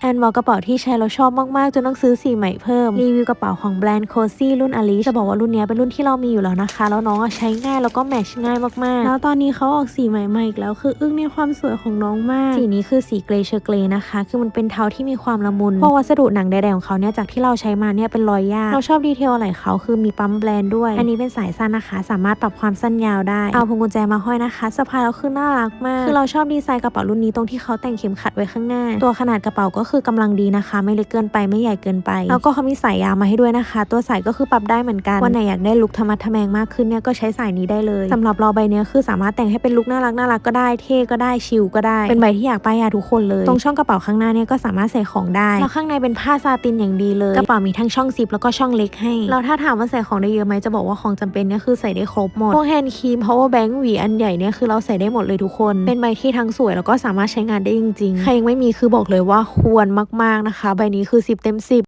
แอนบอกกระเป๋าที่ใช้แล้วชอบมากๆ จนต้องซื้อสีใหม่เพิ่ม รีวิวกระเป๋าของแบรนด์โคซี่รุ่นอลิจะบอกว่ารุ่นนี้เป็นรุ่นที่เรามีอยู่แล้วนะคะ แล้วน้องอะใช้ง่ายแล้วก็แมชง่ายมากๆ แล้วตอนนี้เขาออกสีใหม่มาอีกแล้วคืออึ้งในความสวยของน้องมาก สีนี้คือสีเกรย์เชอร์เกรย์นะคะ คือมันเป็นเทาที่มีความละมุนเพราะวัสดุหนังแดงของเขาเนี่ยจากที่เราใช้มาเนี่ยเป็นรอยยากเราชอบดีเทลอะไรเขาคือมีปั๊มแบรนด์ด้วย อันนี้เป็นสายสั้นนะคะ สามารถปรับความสั้นยาวได้เอาพวงกุญแจมาห้อยนะคะสะพายแล้วคือน่ารักมาก คือเราชอบดีไซน์กระเป๋ารุ่นนี้ตรงที่เขาแต่งเข็มขัดไว้ข้างหน้า ตัวขนาดกระเป๋าก็คือกำลังดีนะคะ ไม่เล็กเกินไปไม่ใหญ่เกินไป แล้วก็เขามีสายยาวมาให้ด้วยนะคะ ตัวสายก็คือปรับได้เหมือนกันวันไหนอยากได้ลุคธรรมะทแมงมากขึ้นเนี่ยก็ใช้สายนี้ได้เลยสำหรับเราใบเนี้ยคือสามารถแต่งให้เป็นลุคน่ารักน่ารักก็ได้เท่ก็ได้ชิลก็ได้ เป็นใบที่อยากป้ายยาทุกคนเลย ตรงช่องกระเป๋าข้างหน้าเนี่ยก็สามารถใส่ของได้แล้วข้างในเป็นผ้าซาตินอย่างดีเลยกระเป๋ามีทั้งช่องซิปแล้วก็ช่องเล็กให้แล้วถ้าถามว่าใส่ของได้เยอะไหมจะบอกว่าของจำเป็นเนี่ยคือใส่ได้ครบหมดพวกแฮนด์ครีม power bank หวีอันใหญ่เนี่ยคือเราใส่ได้หมดเลยทุกคน เป็นใบที่ทั้งสวยแล้วก็สามารถใช้งานได้จริง ๆ ใครยังไม่มีคือบอกเลยว่าควรมากๆนะคะ ใบนี้คือ 10 เต็ม 10